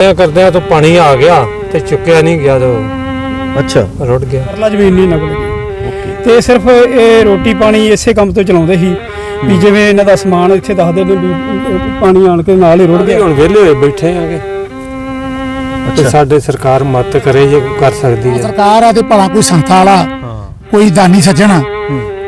ਇਹ ਕਰਦਿਆਂ ਤੋਂ ਪਾਣੀ ਆ ਗਿਆ ਤੇ ਚੁੱਕਿਆ ਨਹੀਂ ਗਿਆ ਜੋ ਅੱਛਾ। ਰੁੜ ਗਿਆ। ਪਰਲਾ ਜ਼ਮੀਨ ਨਹੀਂ ਨਗਲ ਓਕੇ। ਤੇ ਸਿਰਫ ਇਹ ਰੋਟੀ ਪਾਣੀ ਇਸੇ ਕੰਮ ਤੋਂ ਚਲਾਉਂਦੇ ਸੀ ਵੀ ਜਿਵੇਂ ਇਹਨਾਂ ਦਾ ਸਮਾਨ ਇੱਥੇ ਦੱਸਦੇ ਨੇ ਵੀ ਪਾਣੀ ਆਣ ਕੇ ਨਾਲ ਹੀ ਰੁੜ ਗਿਆ। ਹੁਣ ਵਿਹਲੇ ਹੋਏ ਬੈਠੇ ਆਂਗੇ। ਤੇ ਅੱਛਾ। ਸਾਡੇ ਸਰਕਾਰ ਮਦਦ ਕਰੇ ਜੇ ਕੋਈ ਕਰ ਸਕਦੀ ਹੈ। ਸਰਕਾਰ ਆ ਤੇ ਭਲਾ ਕੋਈ ਸੰਸਥਾ ਵਾਲਾ ਹਾਂ। ਕੋਈ ਦਾਨੀ ਸੱਜਣ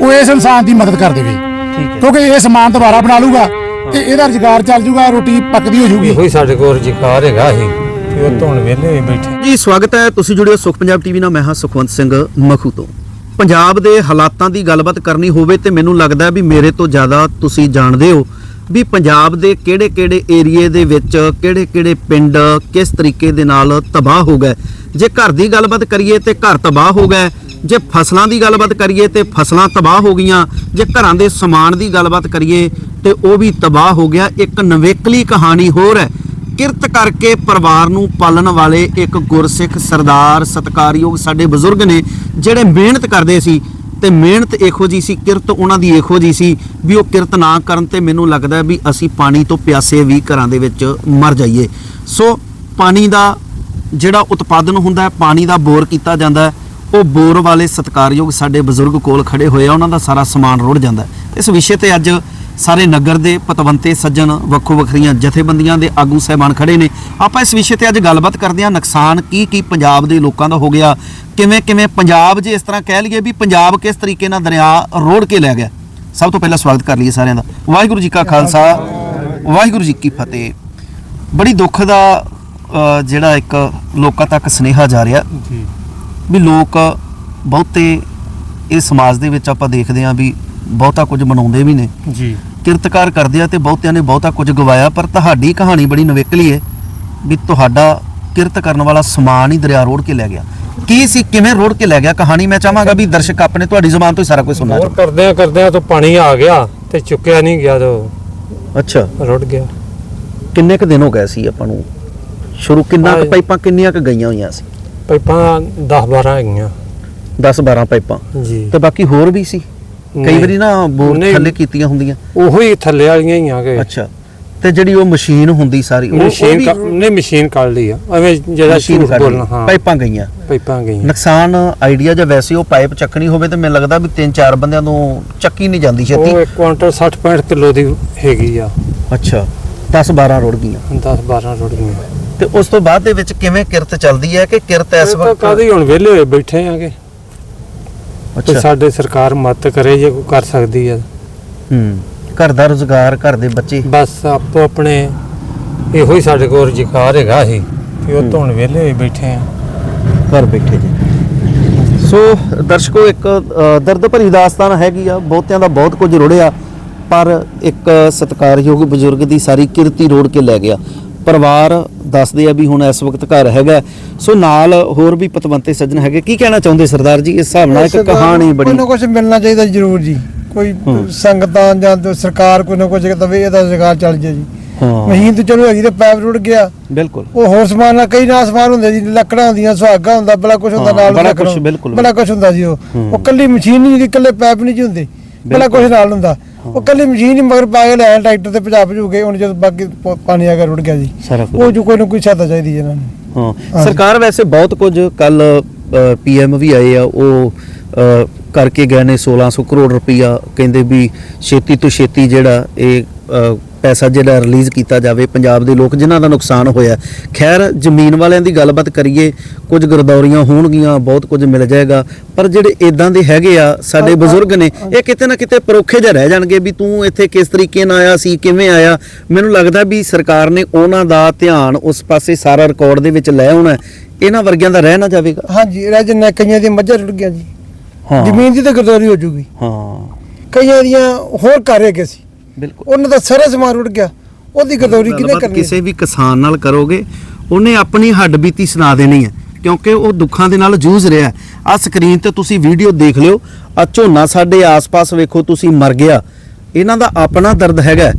ਉਹ ਇਸ ਇਨਸਾਨ ਦੀ ਮਦਦ ਕਰ ਦੇਵੇ। ਠੀਕ ਹੈ। ਕਿਉਂਕਿ ਇਹ ਸਮਾਨ ਦੁਬਾਰਾ ਬਣਾ ਲੂਗਾ ਤੇ ਇਹਦਾ ਰੁਜ਼ਗਾਰ ਚੱਲ ਜੂਗਾ ਰੋਟੀ ਪੱਕਦੀ ਹੋ ਜੂਗੀ। ਇਹੋ ਹੀ ਸਾਡੇ ਕੋਲ ਰੁਜ਼ਗਾਰ ਹੈਗਾ ਹੀ ਤੇ ਉਹ ਤੋਂ ਹੁਣ ਵਿਹਲੇ ਹੋਏ ਬੈਠੇ। ਜੀ ਸਵਾਗਤ ਹੈ। ਤੁਸੀਂ ਜੁੜਿਓ ਸੁਖ ਪੰਜਾਬ ਟੀਵੀ ਨਾਲ। ਮੈਂ ਹਾਂ ਸੁਖਵੰਤ ਸਿੰਘ ਮਖੂ ਤੋਂ। ਪੰਜਾਬ ਦੇ ਹਾਲਾਤਾਂ ਦੀ ਗੱਲਬਾਤ ਕਰਨੀ ਹੋਵੇ ਤੇ ਮੈਨੂੰ ਲੱਗਦਾ ਹੈ ਵੀ ਮੇਰੇ ਤੋਂ ਜ਼ਿਆਦਾ ਤੁਸੀਂ ਜਾਣਦੇ ਹੋ ਵੀ ਪੰਜਾਬ ਦੇ ਕਿਹੜੇ-ਕਿਹੜੇ ਏਰੀਏ ਦੇ ਵਿੱਚ ਕਿਹੜੇ-ਕਿਹੜੇ ਪਿੰਡ ਕਿਸ ਤਰੀਕੇ ਦੇ ਨਾਲ ਤਬਾਹ ਹੋ ਗਏ। ਜੇ ਘਰ ਦੀ ਗੱਲਬਾਤ ਕਰੀਏ ਤੇ ਘਰ ਤਬਾਹ ਹੋ ਗਏ ਜੇ ਫਸਲਾਂ ਦੀ ਗੱਲਬਾਤ ਕਰੀਏ ਤੇ ਫਸਲਾਂ ਤਬਾਹ ਹੋ ਗਈਆਂ, ਜੇ ਘਰਾਂ ਦੇ ਸਮਾਨ ਦੀ ਗੱਲਬਾਤ ਕਰੀਏ ਤੇ ਉਹ ਵੀ ਤਬਾਹ ਹੋ ਗਿਆ। ਇੱਕ ਨਵੇਕਲੀ ਕਹਾਣੀ ਹੋਰ ਹੈ। ਕਿਰਤ ਕਰਕੇ ਪਰਿਵਾਰ ਨੂੰ ਪਾਲਣ ਵਾਲੇ ਇੱਕ ਗੁਰਸਿੱਖ ਸਰਦਾਰ ਸਤਕਾਰਯੋਗ ਸਾਡੇ ਬਜ਼ੁਰਗ ਨੇ, ਜਿਹੜੇ ਮਿਹਨਤ ਕਰਦੇ ਸੀ ਤੇ ਮਿਹਨਤ ਇਹੋ ਜੀ ਸੀ, ਕਿਰਤ ਉਹਨਾਂ ਦੀ ਇਹੋ ਜੀ ਸੀ ਵੀ ਉਹ ਕਿਰਤ ਨਾ ਕਰਨ ਤੇ ਮੈਨੂੰ ਲੱਗਦਾ ਵੀ ਅਸੀਂ ਪਾਣੀ ਤੋਂ ਪਿਆਸੇ ਵੀ ਘਰਾਂ ਦੇ ਵਿੱਚ ਮਰ ਜਾਈਏ। ਸੋ ਪਾਣੀ ਦਾ ਜਿਹੜਾ ਉਤਪਾਦਨ ਹੁੰਦਾ ਹੈ, ਪਾਣੀ ਦਾ ਬੋਰ ਕੀਤਾ ਜਾਂਦਾ ਹੈ। ਉਹ ਬੋਰ ਵਾਲੇ ਸਤਕਾਰਯੋਗ ਸਾਡੇ ਬਜ਼ੁਰਗ ਕੋਲ ਖੜੇ ਹੋਏ ਆ, ਉਹਨਾਂ ਦਾ ਸਾਰਾ ਸਮਾਨ ਰੁੜ ਜਾਂਦਾ ਇਸ ਵਿਸ਼ੇ ਤੇ ਅੱਜ ਸਾਰੇ ਨਗਰ ਦੇ ਪਤਵੰਤੇ, ਸੱਜਣ, ਵੱਖੋ ਵੱਖਰੀਆਂ ਜਥੇਬੰਦੀਆਂ ਦੇ ਆਗੂ ਸਹਿਬਾਨ ਖੜੇ ਨੇ। ਆਪਾਂ ਇਸ ਵਿਸ਼ੇ ਤੇ ਅੱਜ ਗੱਲਬਾਤ ਕਰਦੇ ਹਾਂ, ਨੁਕਸਾਨ ਕੀ ਕੀ ਪੰਜਾਬ ਦੇ ਲੋਕਾਂ ਦਾ ਹੋ ਗਿਆ, ਕਿਵੇਂ ਕਿਵੇਂ ਪੰਜਾਬ ਜੇ ਇਸ ਤਰ੍ਹਾਂ ਕਹਿ ਲਈਏ ਵੀ ਪੰਜਾਬ ਕਿਸ ਤਰੀਕੇ ਨਾਲ ਦਰਿਆ ਰੋੜ ਕੇ ਲੈ ਗਿਆ। ਸਭ ਤੋਂ ਪਹਿਲਾਂ ਸਵਾਗਤ ਕਰ ਲਈਏ ਸਾਰਿਆਂ ਦਾ। ਵਾਹਿਗੁਰੂ ਜੀ ਕਾ ਖਾਲਸਾ, ਵਾਹਿਗੁਰੂ ਜੀ ਕੀ ਫਤਿਹ। ਬੜੀ ਦੁੱਖ ਦਾ ਜਿਹੜਾ ਇੱਕ ਲੋਕਾਂ ਤੱਕ ਸਨੇਹਾ ਜਾ ਰਿਹਾ। ਵੀ ਲੋਕ ਬਹੁਤੇ ਇਸ ਸਮਾਜ ਦੇ ਵਿੱਚ ਆਪਾਂ ਦੇਖਦੇ ਹਾਂ ਵੀ ਬਹੁਤਾ ਕੁਝ ਮਨਾਉਂਦੇ ਵੀ ਨੇ। ਜੀ। ਕਿਰਤਕਾਰ ਕਰਦੇ ਆ ਤੇ ਬਹੁਤਿਆਂ ਨੇ ਬਹੁਤਾ ਕੁਝ ਗਵਾਇਆ ਪਰ ਤੁਹਾਡੀ ਕਹਾਣੀ ਬੜੀ ਨਵੇਕਲੀ ਹੈ ਵੀ ਤੁਹਾਡਾ ਕਿਰਤ ਕਰਨ ਵਾਲਾ ਸਮਾਨ ਹੀ ਦਰਿਆ ਰੋੜ ਕੇ ਲੈ ਗਿਆ। ਕੀ ਸੀ ਕਿਵੇਂ ਰੋੜ ਕੇ ਲੈ ਗਿਆ? ਕਹਾਣੀ ਮੈਂ ਚਾਹਾਂਗਾ ਵੀ ਦਰਸ਼ਕ ਆਪਣੇ ਤੁਹਾਡੀ ਜ਼ੁਬਾਨ ਤੋਂ ਹੀ ਸਾਰਾ ਕੁਝ ਸੁਣਨਾ ਹੋਰ ਕਰਦਿਆਂ ਕਰਦਿਆਂ ਤੋਂ ਪਾਣੀ ਆ ਗਿਆ ਤੇ ਚੁੱਕਿਆ ਨਹੀਂ ਗਿਆ ਚਾਹੁੰਦੇ। ਅੱਛਾ। ਰੁੜ ਗਿਆ। ਕਿੰਨੇ ਕ ਦਿਨ ਹੋ ਗਏ ਸੀ ਆਪਾਂ ਨੂੰ? ਸ਼ੁਰੂ ਕਿੰਨਾ ਕੁ। ਪਾਈਪਾਂ ਕਿੰਨੀਆਂ ਕ ਗਈਆਂ ਹੋਈਆਂ ਸੀ? ਪਾਈਪਾਂ 10 12 ਹੈਗੀਆਂ। 10 12 ਪਾਈਪਾਂ। ਜੀ। ਤੇ ਬਾਕੀ ਹੋਰ ਵੀ ਸੀ? ਕਈ ਨਹੀਂ। ਵਾਰੀ ਨਾ ਬੋਰ ਨਹੀਂ। ਥੱਲੇ ਕੀਤੀਆਂ ਹੁੰਦੀਆਂ। ਉਹੋ ਹੀ ਥੱਲੇ ਵਾਲੀਆਂ ਹੀ ਆ ਗਏ। ਅੱਛਾ। ਤੇ ਜਿਹੜੀ ਉਹ ਮਸ਼ੀਨ ਹੁੰਦੀ ਸਾਰੀ ਉਹ- ਉਹ ਮਸ਼ੀਨ ਵੀ ਕੱਢ- ਨਹੀਂ ਮਸ਼ੀਨ ਕੱਢ ਲਈ ਆ। ਐਵੇਂ ਜਿਹੜਾ ਮਸ਼ੀਨ ਝੂਠ ਕੱਢ ਲਈ, ਬੋਲਣਾ ਹਾਂ। ਪਾਈਪਾਂ ਗਈਆਂ। ਪਾਈਪਾਂ ਗਈਆਂ। ਨੁਕਸਾਨ ਆਈਡੀਆ ਜਾਂ ਵੈਸੇ ਉਹ ਪਾਈਪ ਚੱਕਣੀ ਹੋਵੇ ਤੇ ਮੈਨੂੰ ਲੱਗਦਾ ਵੀ ਤਿੰਨ ਚਾਰ ਬੰਦਿਆਂ ਤੋਂ ਚੱਕੀ ਨਹੀਂ ਜਾਂਦੀ ਉਹ ਛੇਤੀ ਇੱਕ ਕੁਆਂਟਲ 60 65 ਕਿਲੋ ਦੀ ਹੈਗੀ ਆ। ਅੱਛਾ। 10 12 ਰੁੜ ਗਈਆਂ। 10 12 ਰੁੜ ਗਈਆਂ। ਤੇ ਉਸ ਤੋਂ ਬਾਅਦ ਦੇ ਵਿੱਚ ਕਿਵੇਂ ਕਿਰਤ ਚੱਲਦੀ ਹੈ ਕਿ ਕਿਰਤ ਇਸ ਵਕਤ ਕਾਦੀ ਹੁਣ ਵਿਹਲੇ ਹੋਏ ਬੈਠੇ ਆਂਗੇ। ਅੱਛਾ। ਸਾਡੇ ਸਰਕਾਰ ਮਦਦ ਕਰੇ ਜੇ ਕੋਈ ਕਰ ਸਕਦੀ ਹੈ। ਹੂੰ। ਘਰ ਦਾ ਰੋਜ਼ਗਾਰ ਘਰ ਦੇ ਬੱਚੇ। ਬਸ ਆਪੋ ਆਪਣੇ ਇਹੋ ਹੀ ਸਾਡੇ ਕੋਲ ਰੁਜ਼ਗਾਰ ਹੈਗਾ ਹੀ ਤੇ ਉਹ ਤੋਂ ਹੁਣ ਵਿਹਲੇ ਹੋਏ ਬੈਠੇ ਆ। ਘਰ ਬੈਠੇ ਜੀ। ਸੋ ਦਰਸ਼ਕੋ ਇੱਕ ਦਰਦ ਭਰੀ ਦਾਸਤਾਨ ਹੈਗੀ ਆ ਬਹੁਤਿਆਂ ਦਾ ਬਹੁਤ ਕੁਝ ਰੁੜਿਆ ਪਰ ਇੱਕ ਸਤਿਕਾਰਯੋਗ ਬਜ਼ੁਰਗ ਦੀ ਸਾਰੀ ਕਿਰਤੀ ਰੋੜ ਕੇ ਲੈ ਗਿਆ। ਪਰਿਵਾਰ ਦੱਸਦੇ ਆ ਵੀ ਹੁਣ ਇਸ ਵਕਤ ਘਰ ਹੈਗਾ। ਸੋ ਨਾਲ ਹੋਰ ਵੀ ਪਤਵੰਤੇ ਸੱਜਣ ਹੈਗੇ। ਕੀ ਕਹਿਣਾ ਚਾਹੁੰਦੇ ਸਰਦਾਰ ਜੀ? ਇਸ ਹਿਸਾਬ ਨਾਲ ਇੱਕ ਕਹਾਣੀ ਬੜੀ ਕੋਈ ਨਾ ਕੁਝ ਮਿਲਣਾ ਚਾਹੀਦਾ ਜ਼ਰੂਰ ਜੀ। ਕੋਈ। ਸੰਗਤਾਂ ਜਾਂ ਸਰਕਾਰ ਕੋਈ ਨਾ ਕੁਝ ਦਵੇ ਇਹਦਾ ਰੁਜ਼ਗਾਰ ਚੱਲ ਜੇ ਜੀ। ਹਾਂ। ਮਸ਼ੀਨ ਤੇ ਚਲੋ ਹੈਗੀ ਤੇ ਪੈਪ ਰੁੜ ਗਿਆ। ਬਿਲਕੁਲ। ਉਹ ਹੋਰ ਸਮਾਨ ਨਾਲ ਕਈ ਨਾਲ ਸਮਾਨ ਹੁੰਦੇ ਜੀ ਲੱਕੜਾਂ ਹੁੰਦੀਆਂ ਸੁਹਾਗਾ ਹੁੰਦਾ ਬੜਾ ਕੁਝ ਹੁੰਦਾ ਨਾਲ ਬੜਾ। ਕੁਛ, ਬਿਲਕੁਲ। ਬੜਾ ਕੁਝ ਹੁੰਦਾ ਜੀ ਉਹ। ਉਹ ਕੱਲੀ ਮਸ਼ੀਨ ਨਹੀਂ ਜੀ ਕੱਲੇ ਪੈਪ ਨਹੀਂ ਜੀ ਹੁੰਦੇ। ਬੜਾ। ਕੁਝ ਨਾਲ ਹੁੰਦਾ। ਉਹ ਕੱਲੀ ਮਸ਼ੀਨ ਹੀ ਮਗਰ ਪਾ ਕੇ ਲੈਣ ਟਰੈਕਟਰ ਤੇ ਭਜਾ ਭਜੂਗੇ ਹੁਣ ਜਦੋਂ ਬਾਕੀ ਪ- ਪਾਣੀ ਆ ਗਿਆ ਰੁੜ ਗਿਆ ਜੀ। ਸਾਰਾ ਕੁਝ। ਉਹ ਜੋ ਕੋਈ ਨਾ ਕੋਈ ਸਹਾਇਤਾ ਚਾਹੀਦੀ ਇਹਨਾਂ ਨੂੰ। ਹਾਂ। ਸਰਕਾਰ ਵੈਸੇ ਬਹੁਤ ਕੁਝ ਕੱਲ ਪੀਐਮ ਵੀ ਆਏ ਆ ਉਹ ਅ, ਕਰਕੇ ਗਏ ਨੇ 1600 ਕਰੋੜ ਰੁਪਈਆ। ਕਹਿੰਦੇ ਵੀ ਛੇਤੀ ਤੋਂ ਛੇਤੀ ਜਿਹੜਾ ਇਹ ਅ, ਪੈਸਾ ਜਿਹੜਾ ਰਿਲੀਜ਼ ਕੀਤਾ ਜਾਵੇ ਪੰਜਾਬ ਦੇ ਲੋਕ ਜਿਨ੍ਹਾਂ ਦਾ ਨੁਕਸਾਨ ਹੋਇਆ। ਖੈਰ ਜ਼ਮੀਨ ਵਾਲਿਆਂ ਦੀ ਗੱਲਬਾਤ ਕਰੀਏ ਕੁਝ ਗਰਦੌਰੀਆਂ ਹੋਣਗੀਆਂ ਬਹੁਤ ਕੁਝ ਮਿਲ ਜਾਏਗਾ। ਪਰ ਜਿਹੜੇ ਇਦਾਂ ਦੇ ਹੈਗੇ ਆ ਸਾਡੇ ਬਜ਼ੁਰਗ ਨੇ ਇਹ ਕਿਤੇ ਨਾ ਕਿਤੇ ਪਰੋਖੇ ਜਿਹਾ ਰਹਿ ਜਾਣਗੇ ਵੀ ਤੂੰ ਇੱਥੇ ਕਿਸ ਤਰੀਕੇ ਨਾਲ ਆਇਆ ਸੀ ਕਿਵੇਂ ਆਇਆ। ਮੈਨੂੰ ਲੱਗਦਾ ਵੀ ਸਰਕਾਰ ਨੇ ਉਹਨਾਂ ਦਾ ਧਿਆਨ ਉਸ ਪਾਸੇ ਸਾਰਾ ਰਿਕਾਰਡ ਦੇ ਵਿੱਚ ਲੈ ਆਉਣਾ। ਇਹਨਾਂ ਵਰਗਿਆਂ ਦਾ ਰਹਿ ਨਾ ਜਾਵੇਗਾ। ਹਾਂਜੀ ਰਹਿ ਜੰਨੇ ਕਈਆਂ ਦੀਆਂ ਮੱਝਾਂ ਰੁੜ ਗਿਆ ਜੀ। ਹਾਂ। ਜ਼ਮੀਨ ਦੀ ਤਾਂ ਗਰਦੌਰੀ ਹੋ ਜੂਗੀ। ਹਾਂ। ਕਈਆਂ ਦੀਆਂ ਹੋਰ ਘਰ ਹੈਗੇ ਸੀ। ਬਿਲਕੁਲ। ਉਹਨਾਂ ਦਾ ਸਾਰਾ ਸਮਾਨ ਰੁੜ ਗਿਆ। ਉਹਦੀ ਗਰਦੌਰੀ ਕਿਹਨੇ ਗੱਲਬਾਤ ਕਰਨੀ ਕਿਸੇ ਵੀ ਕਿਸਾਨ ਨਾਲ ਕਰੋਗੇ ਉਹਨੇ ਆਪਣੀ ਹੱਡ ਬੀਤੀ ਸੁਣਾ ਦੇਣੀ ਹੈ ਕਿਉਂਕਿ ਉਹ ਦੁੱਖਾਂ ਦੇ ਨਾਲ ਜੂਝ ਰਿਹਾ ਹੈ। ਆ ਸਕਰੀਨ ਤੇ ਤੁਸੀਂ ਵੀਡੀਓ ਦੇਖ ਲਿਓ। ਆ ਝੋਨਾ ਸਾਡੇ ਆਸ-ਪਾਸ ਵੇਖੋ ਤੁਸੀਂ ਮਰ ਗਿਆ। ਇਹਨਾਂ ਦਾ ਆਪਣਾ ਦਰਦ ਹੈਗਾ ਹੈ।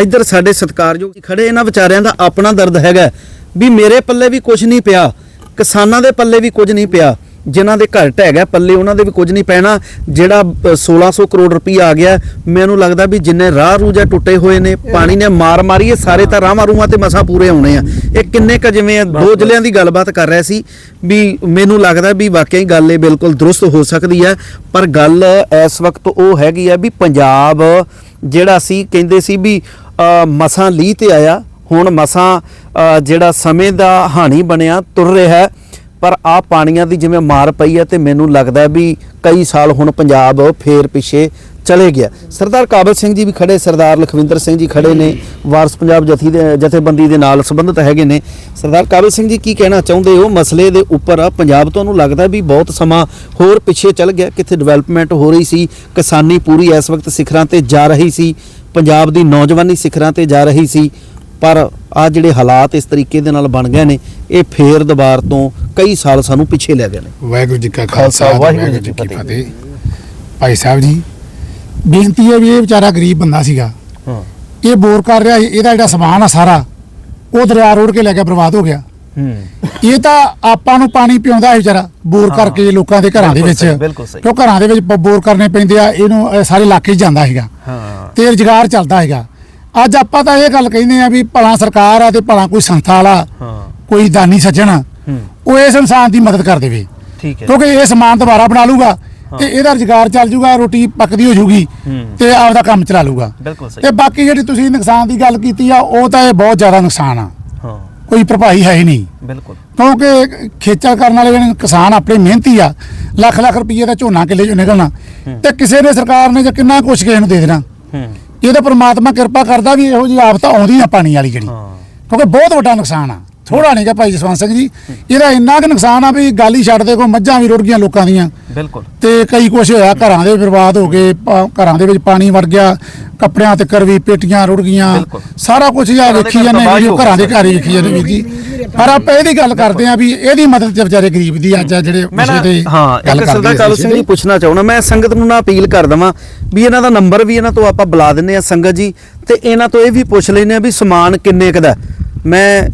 ਇੱਧਰ ਸਾਡੇ ਸਤਿਕਾਰਯੋਗ ਖੜੇ ਇਹਨਾਂ ਵਿਚਾਰਿਆਂ ਦਾ ਆਪਣਾ ਦਰਦ ਹੈਗਾ ਹੈ। ਵੀ ਮੇਰੇ ਪੱਲੇ ਵੀ ਕੁਝ ਨਹੀਂ ਪਿਆ ਕਿਸਾਨਾਂ ਦੇ ਪੱਲੇ ਵੀ ਕੁਝ ਨਹੀਂ ਪਿਆ। ਜਿਨ੍ਹਾਂ ਦੇ ਘਰ ਢਹਿ ਗਿਆ ਪੱਲੇ ਉਹਨਾਂ ਦੇ ਵੀ ਕੁਝ ਨਹੀਂ ਪੈਣਾ। ਜਿਹੜਾ ਅ, 1600 ਕਰੋੜ ਰੁਪਈਆ ਆ ਗਿਆ ਮੈਨੂੰ ਲੱਗਦਾ ਵੀ ਜਿੰਨੇ ਰਾਹ ਰੂਜਾ ਟੁੱਟੇ ਹੋਏ ਨੇ ਪਾਣੀ ਨੇ ਮਾਰ ਮਾਰੀ ਇਹ ਸਾਰੇ ਤਾਂ ਰਾਹ ਮਾਰੂਆਂ ਤੇ ਮਸਾਂ ਪੂਰੇ ਆਉਣੇ ਆ। ਇਹ ਕਿੰਨੇ ਕ ਜਿਵੇਂ ਦੋ ਜ਼ਿਲ੍ਹਿਆਂ ਦੀ ਗੱਲਬਾਤ ਕਰ ਰਿਹਾ ਸੀ ਵੀ ਮੈਨੂੰ ਲੱਗਦਾ ਵੀ ਵਾਕਈ ਗੱਲ ਇਹ ਬਿਲਕੁਲ ਦਰੁਸਤ ਹੋ ਸਕਦੀ ਹੈ ਪਰ ਗੱਲ ਇਸ ਵਕਤ ਉਹ ਹੈਗੀ ਆ ਵੀ ਪੰਜਾਬ ਜਿਹੜਾ ਸੀ ਕਹਿੰਦੇ ਸੀ ਵੀ ਮਸਾਂ ਲੀਹ ਤੇ ਆਇਆ। ਹੁਣ ਮਸਾਂ ਜਿਹੜਾ ਸਮੇਂ ਦਾ ਹਾਣੀ ਬਣਿਆ ਤੁਰ ਰਿਹਾ। ਹੈ ਪਰ ਆ ਪਾਣੀਆਂ ਦੀ ਜਿਵੇਂ ਮਾਰ ਪਈ ਹੈ ਤੇ ਮੈਨੂੰ ਲੱਗਦਾ ਵੀ ਕਈ ਸਾਲ ਹੁਣ ਪੰਜਾਬ ਫੇਰ ਪਿੱਛੇ ਚਲੇ ਗਿਆ। ਸਰਦਾਰ ਕਾਬਲ ਸਿੰਘ ਜੀ ਵੀ ਖੜੇ, ਸਰਦਾਰ ਲਖਵਿੰਦਰ ਸਿੰਘ ਜੀ ਖੜੇ ਨੇ, ਵਾਰਸ ਪੰਜਾਬ ਜਥੀ ਦੇ, ਜਥੇਬੰਦੀ ਦੇ ਨਾਲ ਸੰਬੰਧਿਤ ਹੈਗੇ ਨੇ। ਸਰਦਾਰ ਕਾਬਲ ਸਿੰਘ ਜੀ ਕੀ ਕਹਿਣਾ ਚਾਹੁੰਦੇ ਹੋ? ਮਸਲੇ ਦੇ ਉੱਪਰ ਪੰਜਾਬ ਤੁਹਾਨੂੰ ਲੱਗਦਾ ਵੀ ਬਹੁਤ ਸਮਾਂ ਹੋਰ ਪਿੱਛੇ ਚਲ ਗਿਆ, ਕਿੱਥੇ ਡਿਵੈਲਪਮੈਂਟ ਹੋ ਰਹੀ ਸੀ, ਕਿਸਾਨੀ ਪੂਰੀ ਇਸ ਵਕਤ ਸਿਖਰਾਂ ਤੇ ਜਾ ਰਹੀ ਸੀ, ਪੰਜਾਬ ਦੀ ਨੌਜਵਾਨੀ ਸਿਖਰਾਂ ਤੇ ਜਾ ਰਹੀ ਸੀ, ਪਰ ਆ ਜਿਹੜੇ ਹਾਲਾਤ ਇਸ ਤਰੀਕੇ ਦੇ ਨਾਲ ਬਣ ਗਏ ਨੇ, ਇਹ ਫੇਰ ਦੁਬਾਰ ਤੋਂ ਕਈ ਸਾਲ ਸਾਨੂੰ ਪਿੱਛੇ ਲੈ ਗਏ ਨੇ। ਵਾਹਿਗੁਰੂ ਜੀ ਕਾ ਖਾਲਸਾ, ਵਾਹਿਗੁਰੂ ਜੀ ਕੀ ਕੀ ਫਤਿਹ। ਭਾਈ ਸਾਹਿਬ ਜੀ ਬੇਨਤੀ ਹੈ ਵੀ ਇਹ ਵਿਚਾਰਾ ਗਰੀਬ ਬੰਦਾ ਸੀਗਾ। ਹਾਂ। ਇਹ ਬੋਰ ਕਰ ਰਿਹਾ ਸੀ, ਇਹਦਾ ਜਿਹੜਾ ਸਮਾਨ ਆ ਸਾਰਾ ਉਹ ਦਰਿਆ ਰੋੜ ਕੇ ਲੈ ਗਿਆ ਬਰਬਾਦ ਹੋ ਗਿਆ। ਹੂੰ। ਇਹ ਤਾਂ ਆਪਾਂ ਨੂੰ ਪਾਣੀ ਪਿਆਉਂਦਾ ਹੈ ਵਿਚਾਰਾ ਬੋਰ ਕਰਕੇ ਲੋਕਾਂ ਦੇ ਘਰਾਂ ਦੇ ਵਿੱਚ। ਸਹੀ, ਬਿਲਕੁਲ ਸਹੀ। ਕਿਉਂ ਘਰਾਂ ਦੇ ਵਿੱਚ ਬੋਰ ਕਰਨੇ ਪੈਂਦੇ ਆ ਇਹਨੂੰ ਸਾਰੇ ਇਲਾਕੇ 'ਚ ਜਾਂਦਾ ਹੈਗਾ ਹਾਂ। ਤੇ ਰੁਜ਼ਗਾਰ ਚੱਲਦਾ ਹੈਗਾ ਅੱਜ ਆਪਾਂ ਤਾਂ ਇਹ ਗੱਲ ਕਹਿੰਦੇ ਆ ਵੀ ਭਲਾ ਸਰਕਾਰ ਆ ਤੇ ਭਲਾ ਕੋਈ ਸੰਸਥਾ ਵਾਲਾ ਹਾਂ। ਕੋਈ ਦਾਨੀ ਸੱਜਣ ਹੂੰ ਉਹ ਇਸ ਇਨਸਾਨ ਦੀ ਮਦਦ ਕਰ ਦੇਵੇ। ਠੀਕ ਹੈ। ਕਿਉਂਕਿ ਇਹ ਸਮਾਨ ਦੁਬਾਰਾ ਬਣਾ ਲੂਗਾ ਤੇ ਇਹਦਾ ਰੁਜ਼ਗਾਰ ਚੱਲ ਜੂਗਾ ਰੋਟੀ ਪੱਕਦੀ ਹੋ ਜੂਗੀ। ਤੇ ਆਪਦਾ ਕੰਮ ਚਲਾ ਲੂਗਾ। ਬਿਲਕੁਲ ਸਹੀ। ਤੇ ਬਾਕੀ ਜਿਹੜੀ ਤੁਸੀਂ ਨੁਕਸਾਨ ਦੀ ਗੱਲ ਕੀਤੀ ਆ ਉਹ ਤਾਂ ਇਹ ਬਹੁਤ ਜ਼ਿਆਦਾ ਨੁਕਸਾਨ ਆ। ਹਾਂ। ਕੋਈ ਭਰਪਾਈ ਹੈ ਹੀ ਨਹੀਂ। ਬਿਲਕੁਲ। ਕਿਉਂਕਿ ਖੇਚਲ ਕਰਨ ਵਾਲੇ ਜਿਹੜੇ ਕਿਸਾਨ ਆਪਣੇ ਮਿਹਨਤੀ ਆ ਲੱਖ ਲੱਖ ਰੁਪਏ ਦਾ ਝੋਨਾ ਕਿੱਲੇ ਚੋਂ ਨਿਕਲਣਾ ਤੇ ਕਿਸੇ ਨੇ ਸਰਕਾਰ ਨੇ ਜਾਂ ਕਿੰਨਾ ਕੁਛ ਕਿਸੇ ਨੂੰ ਦੇ ਦੇਣਾ। ਇਹ ਤਾਂ ਪ੍ਰਮਾਤਮਾ ਕਿਰਪਾ ਕਰਦਾ ਵੀ ਇਹੋ ਜਿਹੀ ਆਫਤ ਆਉਂਦੀ ਆ ਪਾਣੀ ਵਾਲੀ ਜਿਹੜੀ। ਕਿਉਂਕਿ ਬਹੁਤ ਵੱਡਾ ਨੁਕਸਾਨ ਆ। ਥੋੜਾ ਨਹੀਂਗਾ ਭਾਈ ਜਸਵੰਤ ਸਿੰਘ ਜੀ। ਇਹਦਾ ਇੰਨਾ ਕੁ ਨੁਕਸਾਨ ਆ ਵੀ ਗੱਲ ਹੀ ਛੱਡ ਦੇ ਕੋ ਮੱਝਾਂ ਵੀ ਰੁੜ ਗਈਆਂ ਲੋਕਾਂ ਦੀਆਂ। ਬਿਲਕੁਲ। ਤੇ ਕਈ ਕੁਛ ਹੋਇਆ ਘਰਾਂ ਦੇ ਬਰਬਾਦ ਹੋ ਗਏ ਘਰਾਂ ਦੇ ਵਿੱਚ ਪਾਣੀ ਵੜ ਗਿਆ ਕੱਪੜਿਆਂ ਤੇ ਕਰਵੀ ਪੇਟੀਆਂ ਰੁੜ ਗਈਆਂ। ਸਾਰਾ ਕੁਝ ਦੇ ਵੇਖੀ ਜਾਂਦੇ ਵੀਡੀਓ ਘਰਾਂ ਦੇ ਘਰ ਵੇਖੀ ਜਾਂਦੇ ਵੀਰ ਜੀ। ਪਰ ਆਪਾਂ ਇਹਦੀ ਗੱਲ ਕਰਦੇ ਆ ਵੀ ਇਹਦੀ ਮਦਦ ਤੇ ਵਿਚਾਰੇ ਗਰੀਬ ਦੀ ਅੱਜ ਆ ਜਿਹੜੇ ਵਿਸ਼ੇ ਤੇ ਹਾਂ ਇੱਕ ਸਰਦਾਰ ਕਾਲੂ ਸਿੰਘ ਜੀ। ਪੁੱਛਣਾ ਚਾਹੁੰਦਾ ਮੈਂ ਸੰਗਤ ਨੂੰ ਨਾ ਅਪੀਲ ਕਰ ਦਵਾਂ ਵੀ ਇਹਨਾਂ ਦਾ ਨੰਬਰ ਵੀ ਇਹਨਾਂ ਤੋਂ ਆਪਾਂ ਬੁਲਾ ਦਿੰਨੇ ਆ ਸੰਗਤ ਜੀ ਤੇ ਇਹਨਾਂ ਤੋਂ ਇਹ ਵੀ ਪੁੱਛ ਲੈਨੇ ਆ ਵੀ ਸਮਾਨ ਕਿੰਨੇ ਕੁ ਦਾ ਹੈ। ਮੈਂ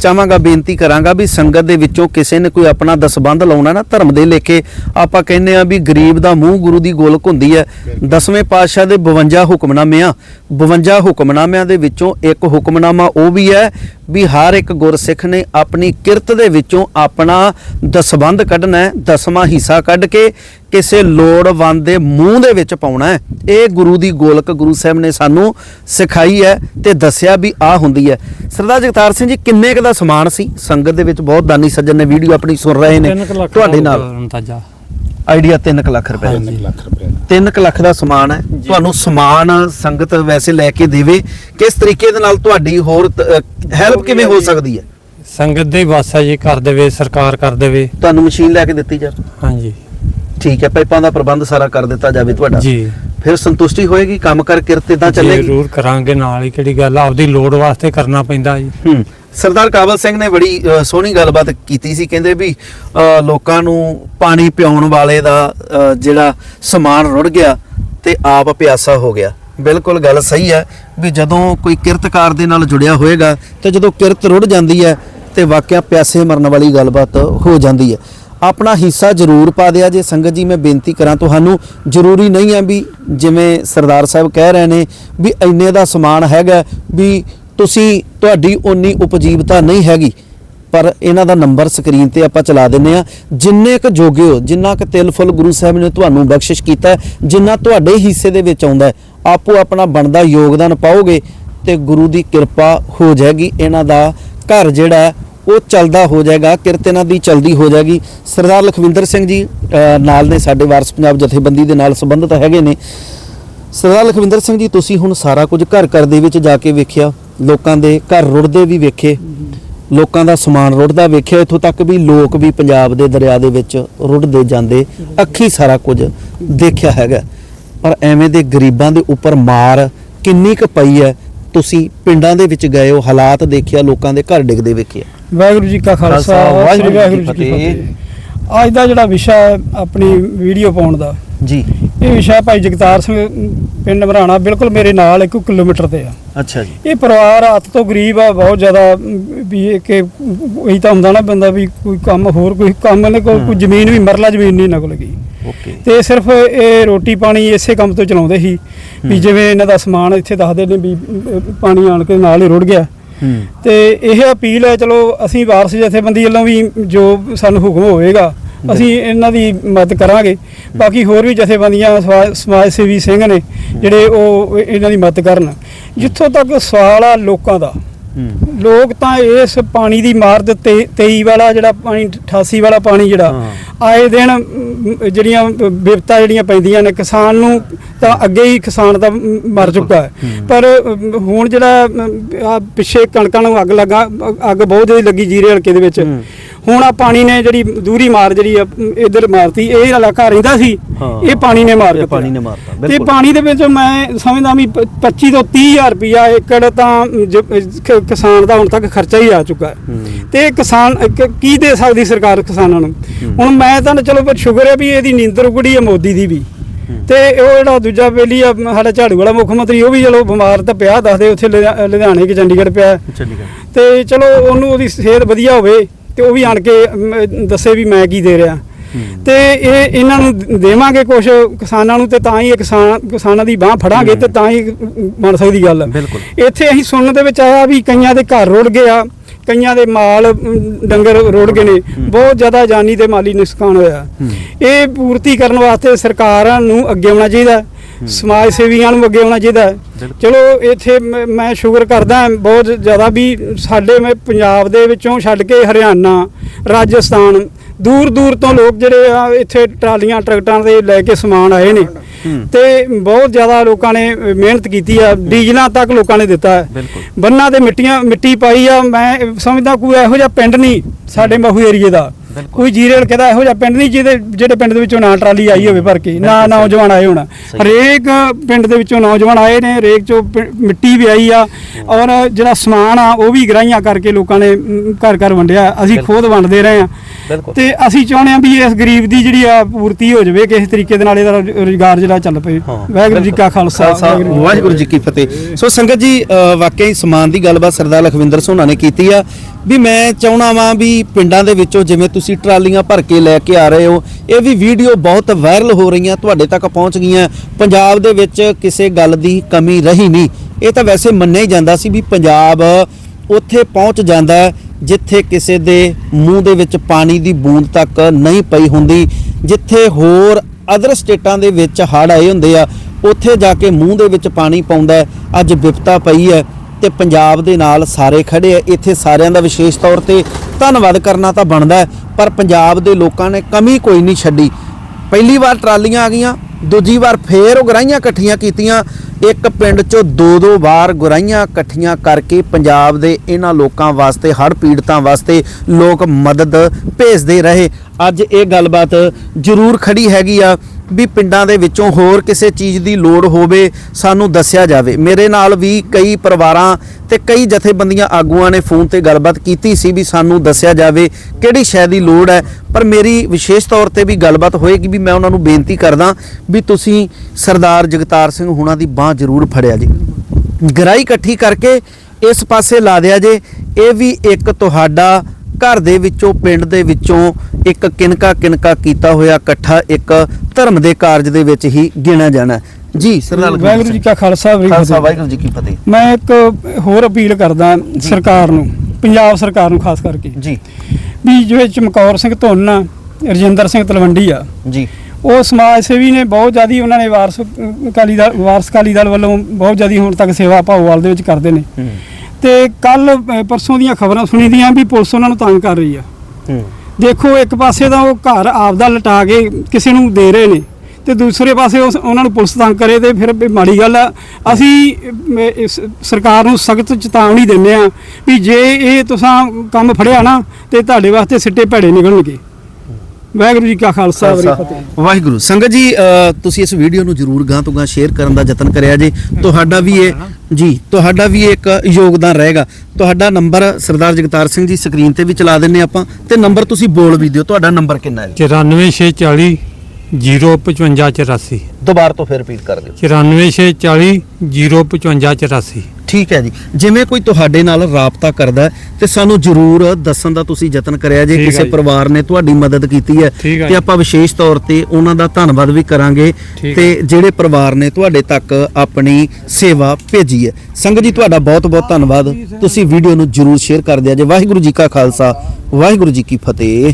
ਚਾਹਾਂਗਾ ਬੇਨਤੀ ਕਰਾਂਗਾ ਵੀ ਸੰਗਤ ਦੇ ਵਿੱਚੋਂ ਕਿਸੇ ਨੇ ਕੋਈ ਆਪਣਾ ਦਸਬੰਧ ਲਾਉਣਾ ਨਾ ਧਰਮ ਦੇ ਲੇਖੇ ਆਪਾਂ ਕਹਿੰਦੇ ਆ ਵੀ ਗਰੀਬ ਦਾ ਮੂੰਹ ਗੁਰੂ ਦੀ ਗੋਲਕ ਹੁੰਦੀ ਹੈ। ਦਸਵੇਂ ਪਾਤਸ਼ਾਹ ਦੇ 52 ਹੁਕਮਨਾਮੇ ਆ 52 ਹੁਕਮਨਾਮਿਆਂ ਦੇ ਵਿੱਚੋਂ ਇੱਕ ਹੁਕਮਨਾਮਾ ਉਹ ਵੀ ਹੈ ਵੀ ਹਰ ਇੱਕ ਗੁਰਸਿੱਖ ਨੇ ਆਪਣੀ ਕਿਰਤ ਦੇ ਵਿੱਚੋਂ ਆਪਣਾ ਦਸਬੰਧ ਕੱਢਣਾ ਹੈ ਦਸਵਾਂ ਹਿੱਸਾ ਕੱਢ ਕੇ ਕਿਸੇ ਲੋੜਵੰਦ ਦੇ ਮੂੰਹ ਦੇ ਵਿੱਚ ਪਾਉਣਾ ਹੈ। ਇਹ ਗੁਰੂ ਦੀ ਗੋਲਕ ਗੁਰੂ ਸਾਹਿਬ ਨੇ ਸਾਨੂੰ ਸਿਖਾਈ ਹੈ ਤੇ ਦੱਸਿਆ ਵੀ ਆ ਹੁੰਦੀ ਹੈ। ਸਰਦਾਰ ਜਗਤਾਰ ਸਿੰਘ ਜੀ ਕਿੰਨੇ ਕੁ ਦਾ ਸਮਾਨ ਸੀ? ਸੰਗਤ ਦੇ ਵਿੱਚ ਬਹੁਤ ਦਾਨੀ ਸੱਜਣ ਨੇ ਵੀਡੀਓ ਆਪਣੀ ਸੁਣ ਰਹੇ ਨੇ। ਤੁਹਾਡੇ ਨਾਲ ਅੰਦਾਜ਼ਾ ਆਈਡੀਆ 3 ਲੱਖ ਰੁਪਏ ਦਾ। ਲੱਖ ਰੁਪਏ ਦਾ। 3 ਲੱਖ ਦਾ ਸਮਾਨ ਹੈ। ਤੁਹਾਨੂੰ ਸਮਾਨ ਸੰਗਤ ਵੈਸੇ ਲੈ ਕੇ ਦੇਵੇ। ਕਿਸ ਤਰੀਕੇ ਦੇ ਨਾਲ ਤੁਹਾਡੀ ਹੋਰ ਹੈਲਪ ਕਿਵੇਂ ਹੋ ਸਕਦੀ ਹੈ? ਸੰਗਤ ਦੇ ਵਾਸਾ ਜੀ ਕਰ ਦੇਵੇ ਸਰਕਾਰ ਕਰ ਦੇਵੇ। ਤੁਹਾਨੂੰ ਮਸ਼ੀਨ ਲੈ ਕੇ ਦਿੱਤੀ ਜਾਵੇ ਹਾਂਜੀ। ਠੀਕ ਹੈ ਪਾਈਪਾਂ ਦਾ ਪ੍ਰਬੰਧ ਸਾਰਾ ਕਰ ਦਿੱਤਾ ਜਾਵੇ ਤੁਹਾਡਾ। ਜੀ। ਫਿਰ ਸੰਤੁਸ਼ਟੀ ਹੋਏਗੀ ਕੰਮ ਕਰ ਕਿਰਤ ਇਦਾਂ ਚੱਲੇਗੀ? ਜ਼ਰੂਰ ਕਰਾਂਗੇ ਨਾਲ ਹੀ ਕਿਹੜੀ ਗੱਲ ਆਪਦੀ ਲੋੜ ਵਾਸਤੇ ਕਰਨਾ ਪੈਂਦਾ ਜੀ। ਹੂੰ ਸਰਦਾਰ ਕਾਬਲ ਸਿੰਘ ਨੇ ਬੜੀ ਸੋਹਣੀ ਗੱਲਬਾਤ ਕੀਤੀ ਸੀ ਕਹਿੰਦੇ ਵੀ ਲੋਕਾਂ ਨੂੰ ਪਾਣੀ ਪਿਆਉਣ ਵਾਲੇ ਦਾ ਜਿਹੜਾ ਸਮਾਨ ਰੁੜ ਗਿਆ ਤੇ ਆਪ ਪਿਆਸਾ ਹੋ ਗਿਆ। ਬਿਲਕੁਲ ਗੱਲ ਸਹੀ ਹੈ ਵੀ ਜਦੋਂ ਕੋਈ ਕਿਰਤਕਾਰ ਦੇ ਨਾਲ ਜੁੜਿਆ ਹੋਏਗਾ ਤੇ ਜਦੋਂ ਕਿਰਤ ਰੁੜ ਜਾਂਦੀ ਹੈ ਤੇ ਵਾਕਿਆ ਪਿਆਸੇ ਮਰਨ ਵਾਲੀ ਗੱਲਬਾਤ ਹੋ ਜਾਂਦੀ ਹੈ। ਆਪਣਾ ਹਿੱਸਾ ਜ਼ਰੂਰ ਪਾ ਦਿਆ ਜੇ। ਸੰਗਤ ਜੀ, ਮੈਂ ਬੇਨਤੀ ਕਰਾਂ ਤੁਹਾਨੂੰ, ਜ਼ਰੂਰੀ ਨਹੀਂ ਹੈ ਵੀ ਜਿਵੇਂ ਸਰਦਾਰ ਸਾਹਿਬ ਕਹਿ ਰਹੇ ਨੇ ਵੀ ਇੰਨੇ ਦਾ ਸਮਾਨ ਹੈਗਾ ਵੀ ਤੁਸੀਂ, ਤੁਹਾਡੀ ਓਨੀ ਉਪਜੀਵਤਾ ਨਹੀਂ ਹੈਗੀ। ਪਰ ਇਹਨਾਂ ਦਾ ਨੰਬਰ ਸਕਰੀਨ ਤੇ ਆਪਾਂ ਚਲਾ ਦਿੰਨੇ ਆ ਜਿੰਨੇ ਕ ਜੋਗੇ ਹੋ, ਜਿੰਨਾ ਕ ਤਿਲ ਫੁੱਲ ਗੁਰੂ ਸਾਹਿਬ ਨੇ ਤੁਹਾਨੂੰ ਬਖਸ਼ਿਸ਼ ਕੀਤਾ, ਜਿੰਨਾ ਤੁਹਾਡੇ ਹਿੱਸੇ ਦੇ ਵਿੱਚ ਆਉਂਦਾ ਆਪੋ ਆਪਣਾ ਬਣਦਾ ਯੋਗਦਾਨ ਪਾਓਗੇ ਤੇ ਗੁਰੂ ਦੀ ਕਿਰਪਾ ਹੋ ਜਾਏਗੀ। ਇਹਨਾਂ ਦਾ ਘਰ ਜਿਹੜਾ ਉਹ ਚੱਲਦਾ ਹੋ ਜਾਏਗਾ ਕਿਰਤ ਇਹਨਾਂ ਦੀ ਚਲਦੀ ਹੋ ਜਾਏਗੀ। ਸਰਦਾਰ ਲਖਵਿੰਦਰ ਸਿੰਘ ਜੀ ਨਾਲ ਨੇ ਸਾਡੇ ਵਾਰਸ ਪੰਜਾਬ ਜਥੇਬੰਦੀ ਦੇ ਨਾਲ ਸੰਬੰਧਿਤ ਹੈਗੇ ਨੇ। ਸਰਦਾਰ ਲਖਵਿੰਦਰ ਸਿੰਘ ਜੀ, ਤੁਸੀਂ ਹੁਣ ਸਾਰਾ ਕੁਝ ਘਰ ਘਰ ਦੇ ਵਿੱਚ ਜਾ ਕੇ ਵੇਖਿਆ, ਲੋਕਾਂ ਦੇ ਘਰ ਰੁੜਦੇ ਵੀ ਵੇਖੇ, ਲੋਕਾਂ ਦਾ ਸਮਾਨ ਰੁੜਦਾ ਵੇਖਿਆ, ਇੱਥੋਂ ਤੱਕ ਵੀ ਲੋਕ ਵੀ ਪੰਜਾਬ ਦੇ ਦਰਿਆ ਦੇ ਵਿੱਚ ਰੁੜਦੇ ਜਾਂਦੇ, ਅੱਖੀ ਸਾਰਾ ਕੁਝ ਦੇਖਿਆ ਹੈਗਾ। ਪਰ ਐਵੇਂ ਦੇ ਗਰੀਬਾਂ ਦੇ ਉੱਪਰ ਮਾਰ ਕਿੰਨੀ ਕੁ ਪਈ ਹੈ ਤੁਸੀਂ ਪਿੰਡਾਂ ਦੇ ਵਿੱਚ ਗਏ ਹੋ ਹਾਲਾਤ ਦੇਖਿਆ ਲੋਕਾਂ ਦੇ ਘਰ ਡਿੱਗਦੇ ਵੇਖੇ ਵਾਹਿਗੁਰੂ ਜੀ ਕਾ ਖਾਲਸਾ ਵਾਹਿਗੁਰੂ ਜੀ ਕੀ ਫਤਿਹ। ਅੱਜ ਦਾ ਜਿਹੜਾ ਵਿਸ਼ਾ ਹੈ ਆਪਣੀ ਵੀਡੀਓ ਪਾਉਣ ਦਾ ਜੀ। ਇਹ ਵਿਸ਼ਾ ਭਾਈ ਜਗਤਾਰ ਸਿੰਘ ਪਿੰਡ ਮਰਾਣਾ ਬਿਲਕੁਲ ਮੇਰੇ ਨਾਲ 1 ਕਿਲੋਮੀਟਰ ਤੇ ਆ। ਅੱਛਾ ਜੀ। ਇਹ ਪਰਿਵਾਰ ਹੱਥ ਤੋਂ ਗਰੀਬ ਆ ਬਹੁਤ ਜ਼ਿਆਦਾ ਵੀ ਇਹ ਕਿ ਇਹੀ ਤਾਂ ਹੁੰਦਾ ਨਾ ਬੰਦਾ ਵੀ ਕੋਈ ਕੰਮ ਹੋਰ ਕੋਈ ਕੰਮ ਨੇ ਕੋਈ ਜ਼ਮੀਨ ਵੀ ਮਰਲਾ ਜ਼ਮੀਨ ਨਹੀਂ ਇਹਨਾਂ ਕੋਲ ਗਈ ਤੇ ਸਿਰਫ ਇਹ ਰੋਟੀ ਪਾਣੀ ਇਸੇ ਕੰਮ ਤੋਂ ਚਲਾਉਂਦੇ ਸੀ ਵੀ ਜਿਵੇਂ ਇਹਨਾਂ ਦਾ ਸਮਾਨ ਇੱਥੇ ਦੱਸਦੇ ਨੇ ਵੀ ਪਾਣੀ ਆਣ ਕੇ ਨਾਲ ਹੀ ਰੁੜ ਗਿਆ। ਤੇ ਇਹ ਅਪੀਲ ਹੈ ਚਲੋ ਅਸੀਂ ਵਾਰਸ ਜਥੇਬੰਦੀ ਵੱਲੋਂ ਵੀ ਜੋ ਸਾਨੂੰ ਹੁਕਮ ਹੋਵੇਗਾ ਅਸੀਂ ਇਹਨਾਂ ਦੀ ਮਦਦ ਕਰਾਂਗੇ। ਬਾਕੀ ਹੋਰ ਵੀ ਜਥੇਬੰਦੀਆਂ ਸਮਾਜ ਸੇਵੀ ਸਿੰਘ ਨੇ ਜਿਹੜੇ ਉਹ ਇਹਨਾਂ ਦੀ ਮਦਦ ਕਰਨ। ਜਿੱਥੋਂ ਤੱਕ ਸਵਾਲ ਆ ਲੋਕਾਂ ਦਾ ਲੋਕ ਤਾਂ ਇਸ ਪਾਣੀ ਦੀ ਮਾਰ ਦੇ 23 ਵਾਲਾ ਜਿਹੜਾ ਪਾਣੀ 88 ਵਾਲਾ ਪਾਣੀ ਜਿਹੜਾ। ਆਏ ਦਿਨ ਜਿਹੜੀਆਂ ਵਿਪਤਾ ਜਿਹੜੀਆਂ ਪੈਂਦੀਆਂ ਨੇ ਕਿਸਾਨ ਨੂੰ ਤਾਂ ਅੱਗੇ ਹੀ ਕਿਸਾਨ ਅਮ, ਮਰ ਚੁੱਕਾ ਹੈ। ਪਰ ਹੁਣ ਜਿਹੜਾ ਆ ਪਿੱਛੇ ਕਣਕਾਂ ਨੂੰ ਅੱਗ ਲੱਗਾ ਅੱਗ ਬਹੁਤ ਜ਼ਿਆਦਾ ਲੱਗੀ ਜੀਰੇ ਹਲਕੇ ਦੇ ਵਿੱਚ। ਹੁਣ ਆ ਪਾਣੀ ਨੇ ਜਿਹੜੀ ਦੂਰੀ ਮਾਰ ਜਿਹੜੀ ਇਧਰ ਮਾਰਤੀ ਇਹ ਇਲਾਕਾ ਰਹਿੰਦਾ ਸੀ। ਇਹ ਪਾਣੀ ਨੇ ਮਾਰ ਦਿੱਤਾ। ਪਾਣੀ ਨੇ ਮਾਰਤਾ, ਤੇ। ਪਾਣੀ ਦੇ ਵਿੱਚ ਮੈਂ ਸਮਝਦਾ ਵੀ ਪ- 25 ਤੋਂ 30000 ਰੁਪਇਆ ਏਕੜ ਤਾਂ ਕਿਸਾਨ ਦਾ ਹੁਣ ਤੱਕ ਖਰਚਾ ਹੀ ਆ ਚੁੱਕਾ ਤੇ ਕਿਸਾਨ ਕੀ ਦੇ ਸਕਦੀ ਸਰਕਾਰ ਕਿਸਾਨਾਂ ਨੂੰ? ਹੁਣ ਮੈਂ ਤਾਂ ਚਲੋ ਪਰ ਸ਼ੁਕਰ ਹੈ ਵੀ ਇਹਦੀ ਨੀਂਦਰ ਉਗੜੀ ਹੈ ਮੋਦੀ ਦੀ ਵੀ। ਤੇ ਉਹ ਜਿਹੜਾ ਦੂਜਾ ਬੇਲੀ ਆ ਸਾਡਾ ਝਾੜੂ ਵਾਲਾ ਮੁੱਖ ਮੰਤਰੀ ਉਹ ਵੀ ਚਲੋ ਬਿਮਾਰ ਤਾਂ ਪਿਆ ਦੱਸਦੇ ਉੱਥੇ ਲੁਧਿਆ- ਲੁਧਿਆਣੇ ਕਿ ਚੰਡੀਗੜ੍ਹ ਪਿਆ। ਚੰਡੀਗੜ੍ਹ। ਤੇ ਚਲੋ ਉਹਨੂੰ ਉਹਦੀ ਸਿਹਤ ਵਧੀਆ ਹੋਵੇ ਤੇ ਉਹ ਵੀ ਆਣ ਕੇ ਅਮ, ਦੱਸੇ ਵੀ ਮੈਂ ਕੀ ਦੇ ਰਿਹਾ। ਤੇ ਇਹ ਇਹਨਾਂ ਨੂੰ ਦੇਵਾਂਗੇ ਕੁਝ ਕਿਸਾਨਾਂ ਨੂੰ ਤੇ ਤਾਂ ਹੀ ਇਹ ਕਿਸਾਨ ਕਿਸਾਨਾਂ ਦੀ ਬਾਹ ਫੜਾਂਗੇ ਤੇ ਤਾਂ ਹੀ ਬਣ ਸਕਦੀ ਗੱਲ। ਬਿਲਕੁਲ। ਇੱਥੇ ਅਸੀਂ ਸੁਣਨ ਦੇ ਵਿੱਚ ਆਇਆ ਵੀ ਕਈਆਂ ਦੇ ਘਰ ਰੁੜ ਗਏ ਆ। ਕਈਆਂ ਦੇ ਮਾਲ ਡੰਗਰ ਰੁੜ ਗਏ ਨੇ। ਬਹੁਤ ਜ਼ਿਆਦਾ ਜਾਨੀ ਤੇ ਮਾਲੀ ਨੁਕਸਾਨ ਹੋਇਆ। ਇਹ ਪੂਰਤੀ ਕਰਨ ਵਾਸਤੇ ਸਰਕਾਰਾਂ ਨੂੰ ਅੱਗੇ ਆਉਣਾ ਚਾਹੀਦਾ। ਸਮਾਜ ਸੇਵੀਆਂ ਨੂੰ ਅੱਗੇ ਆਉਣਾ ਚਾਹੀਦਾ। ਚਲੋ ਇੱਥੇ ਮ- ਮੈਂ ਸ਼ੁਕਰ ਕਰਦਾ ਬਹੁਤ ਜ਼ਿਆਦਾ ਵੀ ਸਾਡੇ ਮੈਂ ਪੰਜਾਬ ਦੇ ਵਿੱਚੋਂ ਛੱਡ ਕੇ ਹਰਿਆਣਾ ਰਾਜਸਥਾਨ ਦੂਰ ਦੂਰ ਤੋਂ ਲੋਕ ਜਿਹੜੇ ਆ ਇੱਥੇ ਟਰਾਲੀਆਂ ਟਰੈਕਟਰਾਂ ਦੇ ਲੈ ਕੇ ਸਮਾਨ ਆਏ ਨੇ। ਤੇ ਬਹੁਤ ਜ਼ਿਆਦਾ ਲੋਕਾਂ ਨੇ ਮਿਹਨਤ ਕੀਤੀ ਆ ਡੀਜ਼ਲਾਂ ਤੱਕ ਲੋਕਾਂ ਨੇ ਦਿੱਤਾ ਹੈ। ਬੰਨਾਂ ਤੇ ਮਿੱਟੀਆਂ ਮਿੱਟੀ ਪਾਈ ਆ ਮੈਂ ਸਮਝਦਾ ਕੋਈ ਇਹੋ ਜਿਹਾ ਪਿੰਡ ਨਹੀਂ ਸਾਡੇ ਮਹੂ ਏਰੀਏ ਦਾ। ਕੋਈ ਜੀਰੇ ਹਲਕੇ ਦਾ ਇਹੋ ਜਿਹਾ ਪਿੰਡ ਨਹੀਂ ਜਿਹਦੇ ਜਿਹੜੇ ਪਿੰਡ ਦੇ ਵਿੱਚੋਂ ਨਾ ਟਰਾਲੀ ਆਈ ਹੋਵੇ ਭਰ ਕੇ ਨਾ ਨੌਜਵਾਨ ਆਏ ਹੋਣਾ। ਹਰੇਕ ਪਿੰਡ ਦੇ ਵਿੱਚੋਂ ਨੌਜਵਾਨ ਆਏ ਨੇ ਹਰੇਕ ਚੋਂ ਮਿੱਟੀ ਵੀ ਆਈ ਆ ਔਰ ਜਿਹੜਾ ਸਮਾਨ ਆ ਉਹ ਵੀ ਗਰਾਈਆਂ ਕਰਕੇ ਲੋਕਾਂ ਨੇ ਘਰ ਘਰ ਵੰਡਿਆ। ਅਸੀਂ ਖੁਦ ਵੰਡਦੇ ਰਹੇ ਆ। ਤੇ ਅਸੀਂ ਚਾਹੁੰਦੇ ਆ ਵੀ ਇਸ ਗਰੀਬ ਦੀ ਜਿਹੜੀ ਆ ਪੂਰਤੀ ਹੋ ਜਾਵੇ ਕਿਸੇ ਤਰੀਕੇ ਦੇ ਨਾਲ ਇਹਦਾ ਰੋਜ਼ਗਾਰ ਜਿਹੜਾ ਚੱਲ ਪਏ। ਵਾਹਿਗੁਰੂ ਜੀ ਕਾ ਖਾਲਸਾ ਵਾਹਿਗੁਰੂ ਜੀ ਕੀ ਫਤਿਹ। ਸੋ ਸੰਗਤ ਜੀ ਵਾਕਈ ਸਮਾਨ ਦੀ ਗੱਲਬਾਤ ਸਰਦਾਰ ਲਖਵਿੰਦਰ ਸੋਨਾ ਨੇ ਕੀਤੀ ਆ। ਵੀ ਮੈਂ ਚਾਹਣਾ ਵਾਂ ਵੀ ਪਿੰਡਾਂ ਦੇ ਵਿੱਚੋਂ ਜਿਵੇਂ ਤੁਸੀਂ ਟਰਾਲੀਆਂ ਭਰ ਕੇ ਲੈ ਕੇ ਆ ਰਹੇ ਹੋ ਇਹ ਵੀ ਵੀਡੀਓ ਬਹੁਤ ਵਾਇਰਲ ਹੋ ਰਹੀਆਂ ਤੁਹਾਡੇ ਤੱਕ ਪਹੁੰਚ ਗਈਆਂ। ਪੰਜਾਬ ਦੇ ਵਿੱਚ ਕਿਸੇ ਗੱਲ ਦੀ ਕਮੀ ਰਹੀ ਨਹੀਂ। ਇਹ ਤਾਂ ਵੈਸੇ ਮੰਨਿਆ ਹੀ ਜਾਂਦਾ ਸੀ ਵੀ ਪੰਜਾਬ ਉੱਥੇ ਪਹੁੰਚ ਜਾਂਦਾ ਜਿੱਥੇ ਕਿਸੇ ਦੇ ਮੂੰਹ ਦੇ ਵਿੱਚ ਪਾਣੀ ਦੀ ਬੂੰਦ ਤੱਕ ਨਹੀਂ ਪਈ ਹੁੰਦੀ, ਜਿੱਥੇ ਹੋਰ ਅਦਰ ਸਟੇਟਾਂ ਦੇ ਵਿੱਚ ਹੜ੍ਹ ਆਏ ਹੁੰਦੇ ਆ, ਉੱਥੇ ਜਾ ਕੇ ਮੂੰਹ ਦੇ ਵਿੱਚ ਪਾਣੀ ਪਾਉਂਦਾ ਅੱਜ ਵਿਪਤਾ ਪਈ ਹੈ ਤੇ ਪੰਜਾਬ ਦੇ ਨਾਲ ਸਾਰੇ ਖੜੇ ਆ, ਇੱਥੇ ਸਾਰਿਆਂ ਦਾ ਵਿਸ਼ੇਸ਼ ਤੌਰ ਤੇ ਧੰਨਵਾਦ ਕਰਨਾ ਤਾਂ ਬਣਦਾ ਪਰ ਪੰਜਾਬ ਦੇ ਲੋਕਾਂ ਨੇ ਕਮੀ ਕੋਈ ਨਹੀਂ ਛੱਡੀ। ਪਹਿਲੀ ਵਾਰ ਟਰਾਲੀਆਂ ਆ ਗਈਆਂ, ਦੂਜੀ ਵਾਰ ਫੇਰ ਉਹ ਗਰਾਈਆਂ ਇਕੱਠੀਆਂ ਕੀਤੀਆਂ ਇੱਕ ਪਿੰਡ ਚੋਂ ਦੋ ਦੋ ਵਾਰ ਗੁਰਾਈਆਂ ਇਕੱਠੀਆਂ ਕਰਕੇ ਪੰਜਾਬ ਦੇ ਇਹਨਾਂ ਲੋਕਾਂ ਵਾਸਤੇ, ਹੜ੍ਹ ਪੀੜਤਾਂ ਵਾਸਤੇ ਲੋਕ ਮਦਦ ਭੇਜਦੇ ਰਹੇ। ਅੱਜ ਇਹ ਗੱਲਬਾਤ ਜ਼ਰੂਰ ਖੜੀ ਹੈਗੀ ਆ। ਵੀ ਪਿੰਡਾਂ ਦੇ ਵਿੱਚੋਂ ਹੋਰ ਕਿਸੇ ਚੀਜ਼ ਦੀ ਲੋੜ ਹੋਵੇ, ਸਾਨੂੰ ਦੱਸਿਆ ਜਾਵੇ। ਮੇਰੇ ਨਾਲ ਵੀ ਕਈ ਪਰਿਵਾਰਾਂ ਤੇ ਕਈ ਜਥੇਬੰਦੀਆਂ ਆਗੂਆਂ ਨੇ ਫੋਨ ਤੇ ਗੱਲਬਾਤ ਕੀਤੀ ਸੀ ਵੀ ਸਾਨੂੰ ਦੱਸਿਆ ਜਾਵੇ ਕਿਹੜੀ ਸ਼ੈ ਦੀ ਲੋੜ ਹੈ। ਪਰ ਮੇਰੀ ਵਿਸ਼ੇਸ਼ ਤੌਰ ਤੇ ਵੀ ਗੱਲਬਾਤ ਹੋਏਗੀ ਵੀ ਮੈਂ ਉਹਨਾਂ ਨੂੰ ਬੇਨਤੀ ਕਰਦਾ ਵੀ ਤੁਸੀਂ ਸਰਦਾਰ ਜਗਤਾਰ ਸਿੰਘ ਹੁਣਾਂ ਦੀ ਬਾਹ ਜ਼ਰੂਰ ਫੜਿਆ ਜੀ। ਗਰਾਈ ਇਕੱਠੀ ਕਰਕੇ ਇਸ ਪਾਸੇ ਲਾ ਦਿਆ ਜੇ। ਇਹ ਵੀ ਇੱਕ ਤੁਹਾਡਾ ਘਰ ਦੇ ਵਿੱਚੋਂ ਪਿੰਡ ਦੇ ਵਿੱਚੋਂ ਇੱਕ ਕਿਨਕਾ ਕਿਨਕਾ ਕੀਤਾ ਹੋਇਆ ਇਕੱਠਾ ਇੱਕ ਧਰਮ ਦੇ ਕਾਰਜ ਦੇ ਵਿੱਚ ਹੀ ਗਿਣਿਆ ਜਾਣਾ। ਜੀ ਸਰਦਾਰ ਵਾਹਿਗੁਰੂ ਜੀ ਕਾ ਖਾਲਸਾ ਵਾਹਿਗੁਰੂ ਜੀ ਕੀ ਖਾਲਸਾ ਫਤਿਹ। ਵਾਹਿਗੁਰੂ ਜੀ ਕੀ ਫਤਿਹ। ਮੈਂ ਇੱਕ ਹੋਰ ਅਪੀਲ ਕਰਦਾ ਸਰਕਾਰ ਨੂੰ ਪੰਜਾਬ ਸਰਕਾਰ ਨੂੰ ਖਾਸ ਕਰਕੇ। ਜੀ। ਵੀ ਜਿਵੇਂ ਚਮਕੌਰ ਸਿੰਘ ਧੁੰਨ ਆ, ਰਜਿੰਦਰ ਸਿੰਘ ਤਲਵੰਡੀ ਆ ਜੀ। ਉਹ ਸਮਾਜ ਸੇਵੀ ਨੇ ਬਹੁਤ ਜ਼ਿਆਦੀ ਉਹਨਾਂ ਨੇ ਵਾਰਸ ਅਕਾਲੀ ਦਲ ਵਾਰਸ ਅਕਾਲੀ ਦਲ ਵੱਲੋਂ ਬਹੁਤ ਜ਼ਿਆਦੀ ਹੁਣ ਤੱਕ ਸੇਵਾ ਭਾਊਵਾਲ ਦੇ ਵਿੱਚ ਕਰਦੇ ਨੇ। ਹੂੰ। ਤੇ ਕੱਲ ਪਰਸੋਂ ਦੀਆਂ ਖਬਰਾਂ ਸੁਣੀ ਦੀਆਂ ਵੀ ਪੁਲਿਸ ਉਹਨਾਂ ਨੂੰ ਤੰਗ ਕਰ ਰਹੀ ਆ। ਦੇਖੋ ਇੱਕ ਪਾਸੇ ਤਾਂ ਉਹ ਘਰ ਆਪਦਾ ਲਟਾ ਕੇ ਕਿਸੇ ਨੂੰ ਦੇ ਰਹੇ ਨੇ ਤੇ ਦੂਸਰੇ ਪਾਸੇ ਉਸ- ਉਹਨਾਂ ਨੂੰ ਪੁਲਿਸ ਤੰਗ ਕਰੇ ਤੇ ਫਿਰ ਮਾੜੀ ਗੱਲ ਆ। ਅਸੀਂ ਸਰਕਾਰ ਨੂੰ ਸਖਤ ਚੇਤਾਵਨੀ ਦਿੰਦੇ ਆ ਵੀ ਜੇ ਇਹ ਤੁਸੀਂ ਕੰਮ ਫੜਿਆ ਨਾ ਤੇ ਤੁਹਾਡੇ ਵਾਸਤੇ ਸਿੱਟੇ ਭੈੜੇ ਨਿਕਲਣਗੇ। ਵਾਹਿਗੁਰੂ ਜੀ ਕਾ ਖਾਲਸਾ ਵਾਹਿਗੁਰੂ ਜੀ ਕੀ ਫਤਿਹ ਵਾਹਿਗੁਰੂ। ਸੰਗਤ ਜੀ ਤੁਸੀਂ ਇਸ ਵੀਡੀਓ ਨੂੰ ਜਰੂਰ ਗਾਂ ਤੋਂ ਗਾਂ ਸ਼ੇਅਰ ਕਰਨ ਦਾ ਯਤਨ ਕਰਿਆ ਜੀ। ਤੁਹਾਡਾ ਵੀ ਇਹ ਜੀ ਤੁਹਾਡਾ ਵੀ ਇੱਕ ਯੋਗਦਾਨ ਰਹੇਗਾ। ਤੁਹਾਡਾ ਨੰਬਰ ਸਰਦਾਰ ਜਗਤਾਰ ਸਿੰਘ ਜੀ ਸਕਰੀਨ ਤੇ ਵੀ ਚਲਾ ਦਿੰਨੇ ਆਪਾਂ। ਤੇ ਨੰਬਰ ਤੁਸੀਂ ਬੋਲ ਵੀ ਦਿਓ ਤੁਹਾਡਾ ਨੰਬਰ ਕਿੰਨਾ ਹੈ? 94640 05584 ਦੁਬਾਰਾ ਤੋਂ ਫਿਰ ਰਿਪੀਟ ਕਰ ਦਿਓ। 94640 05584 ਠੀਕ ਹੈ ਜੀ। ਜਿਵੇਂ ਕੋਈ ਤੁਹਾਡੇ ਨਾਲ ਰਾਬਤਾ ਕਰਦਾ ਹੈ, ਤੇ ਸਾਨੂੰ ਜਰੂਰ ਦੱਸਣ ਦਾ ਤੁਸੀਂ ਯਤਨ ਕਰਿਆ ਜੇ ਠੀਕ ਹੈ ਕਿਸੇ ਜੀ। ਪਰਿਵਾਰ ਨੇ ਤੁਹਾਡੀ ਮਦਦ ਕੀਤੀ ਹੈ ਠੀਕ ਹੈ ਤੇ ਜੀ। ਆਪਾਂ ਵਿਸ਼ੇਸ਼ ਤੌਰ ਤੇ ਉਹਨਾਂ ਦਾ ਧੰਨਵਾਦ ਵੀ ਕਰਾਂਗੇ ਠੀਕ ਤੇ ਜਿਹੜੇ ਪਰਿਵਾਰ ਨੇ ਤੁਹਾਡੇ ਤੱਕ ਆਪਣੀ ਸੇਵਾ ਭੇਜੀ ਹੈ। ਸੰਗਤ ਜੀ ਤੁਹਾਡਾ ਬਹੁਤ ਬਹੁਤ ਧੰਨਵਾਦ। ਤੁਸੀਂ ਵੀਡੀਓ ਨੂੰ ਜਰੂਰ ਸ਼ੇਅਰ ਕਰ ਦਿਆ ਜੇ। ਵਾਹਿਗੁਰੂ ਜੀ ਕਾ ਖਾਲਸਾ ਵਾਹਿਗੁਰੂ ਜੀ ਕੀ ਫਤਿਹ।